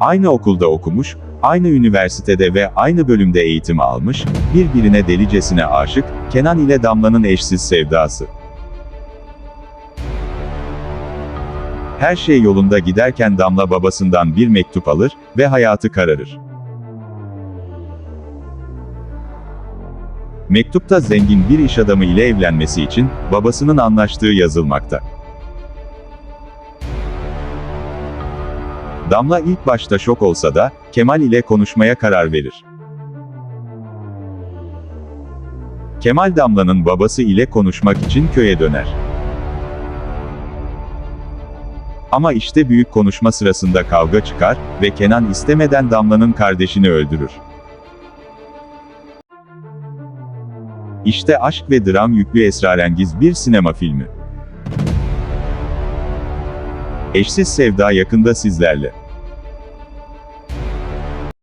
Aynı okulda okumuş, aynı üniversitede ve aynı bölümde eğitim almış, birbirine delicesine aşık, Kenan ile Damla'nın eşsiz sevdası. Her şey yolunda giderken Damla babasından bir mektup alır ve hayatı kararır. Mektupta zengin bir iş adamı ile evlenmesi için babasının anlaştığı yazılmakta. Damla ilk başta şok olsa da Kemal ile konuşmaya karar verir. Kemal Damla'nın babası ile konuşmak için köye döner. Ama işte büyük konuşma sırasında kavga çıkar ve Kenan istemeden Damla'nın kardeşini öldürür. İşte aşk ve dram yüklü esrarengiz bir sinema filmi. Eşsiz Sevda yakında sizlerle.